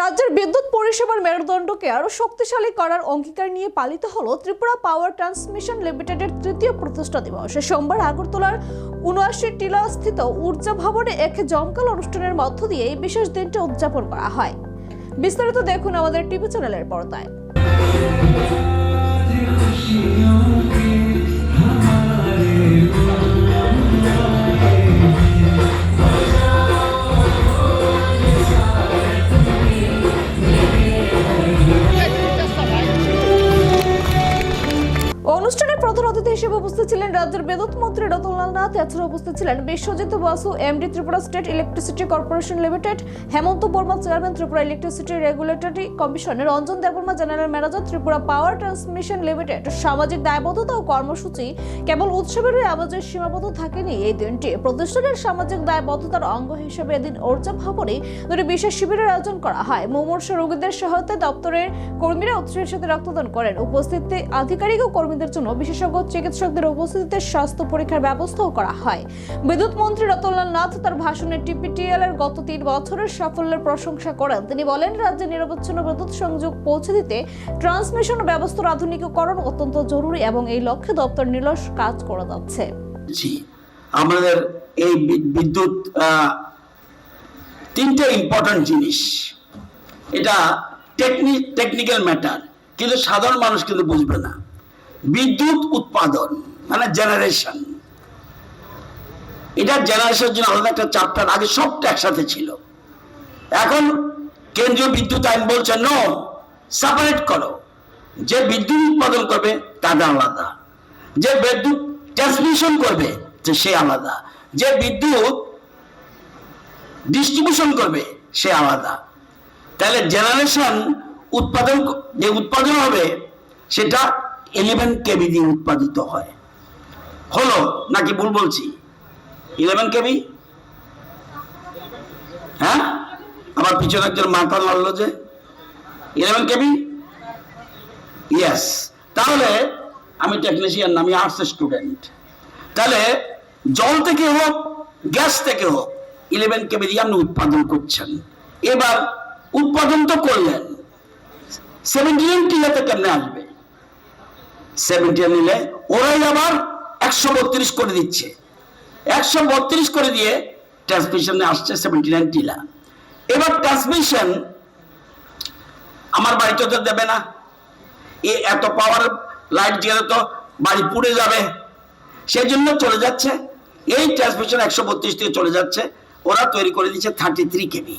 রাজ্যের বিদ্যুৎ পরিষেবার মেরুদণ্ডকে আরও শক্তিশালী করার অঙ্গীকার নিয়ে পালিত হলো ত্রিপুরা পাওয়ার ট্রান্সমিশন লিমিটেডের তৃতীয় প্রতিষ্ঠা দিবস। সোমবার আগরতলার উনআশি টিলা স্থিত ঊর্জা ভবনে এক জমকাল অনুষ্ঠানের মধ্য দিয়ে এই বিশেষ দিনটি উদযাপন করা হয়। বিস্তারিত দেখুন আমাদের টিভি চ্যানেলের পর্দায়। অতিথি হিসেবে উপস্থিত ছিলেন রাজ্যের বিদ্যুৎ মন্ত্রী রতনলাল নাথ। এছাড়া উপস্থিত ছিলেন Biswajit Basu, MD Tripura state electricity corporation limited, Hemanta Barma, chairman Tripura electricity regulatory commission Ranjan Debbarma, general manager Tripura power transmission limited. সামাজিক দায়বদ্ধতা ও কর্মসূচি কেবল উৎসবের আওয়াজে সীমাবদ্ধ থাকেনি এই দিনটি। প্রতিষ্ঠানের সামাজিক দায়বদ্ধতার অঙ্গ হিসেবে এদিন ওর্জা ভবনে দুটি বিশেষ শিবিরের আয়োজন করা হয়। মুমূর্ষ রোগীদের সহায়তায় দপ্তরের কর্মীরা উৎসবের সাথে রক্তদান করেন। উপস্থিত আধিকারিক ও কর্মীদের জন্য বিশেষজ্ঞ চিকিৎসকদের উপস্থিতিতে স্বাস্থ্য পরীক্ষার ব্যবস্থাও করা হয়। বিদ্যুৎ মন্ত্রী রতনলাল নাথ তার ভাষণে টিপিটিএল এর গত তিন বছরের সাফল্যের প্রশংসা করেন। তিনি বলেন, রাজ্যে নিরবচ্ছিন্ন বিদ্যুৎ সংযোগ পৌঁছে দিতে ট্রান্সমিশন ব্যবস্থার আধুনিকীকরণ অত্যন্ত জরুরি এবং এই লক্ষ্যে দপ্তর নিরস কাজ করে যাচ্ছে। আমাদের এই বিদ্যুৎ তিনটে ইম্পর্ট্যান্ট জিনিস। এটা টেকনিক্যাল ম্যাটার কিন্তু সাধারণ মানুষ কিন্তু বুঝবে না। বিদ্যুৎ উৎপাদন মানে জেনারেশন এটা জেনারেশনের জন্য আলাদা একটা চ্যাপ্টার আগে সবটা একসাথে ছিল। এখন কেন্দ্রীয় বিদ্যুৎ আইন বলছে নো সেপারেট করো। যে বিদ্যুৎ উৎপাদন করবে তাটা আলাদা। যে বিদ্যুৎ ট্রান্সমিশন করবে সে আলাদা। যে বিদ্যুৎ ডিস্ট্রিবিউশন করবে, সে আলাদা। তাহলে জেনারেশন উৎপাদন, যে উৎপাদন হবে, সেটা ইলেভেন কেবি দিয়ে উৎপাদিত হয়। হলো নাকি ভুল বলছি? ইলেভেন কেবি হ্যাঁ? আমার পিছনে একজন মাথা নাড়লো যে। ইলেভেন কেবি ইয়েস তাহলে আমি টেকনিশিয়ান আমি আর্টস স্টুডেন্ট তাহলে জল থেকে হোক, গ্যাস থেকে হোক ইলেভেন কেবি দিয়ে আপনি উৎপাদন করছেন। এবার উৎপাদন তো করলেন। সেভেন্টিন টিলাতে কেমনে সেভেন্টিন নিলে, ওরাই আবার একশো বত্রিশ করে দিচ্ছে। একশো বত্রিশ করে দিয়ে ট্রান্সমিশনে আসছে সেভেন্টি নাইন টিলা। এবার ট্রান্সমিশন আমার বাড়িতে তো দেবে না। এ এত পাওয়ার লাইট গেলে তো বাড়ি পুড়ে যাবে। সেই জন্য চলে যাচ্ছে। এই ট্রান্সমিশন একশো বত্রিশ থেকে চলে যাচ্ছে। ওরা তৈরি করে দিচ্ছে থার্টি থ্রি কেবি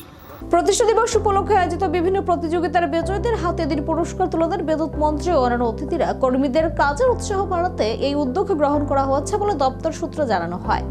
প্রতিষ্ঠা দিবস উপলক্ষে আয়োজিত বিভিন্ন প্রতিযোগিতার বিজয়ীদের হাতে দিন পুরস্কার তুলে দেন বিদ্যুৎ মন্ত্রী ও অন্যান্য অতিথিরা। কর্মীদের কাজের উৎসাহ বাড়াতে এই উদ্যোগ গ্রহণ করা হচ্ছে বলে দপ্তর সূত্র জানানো হয়।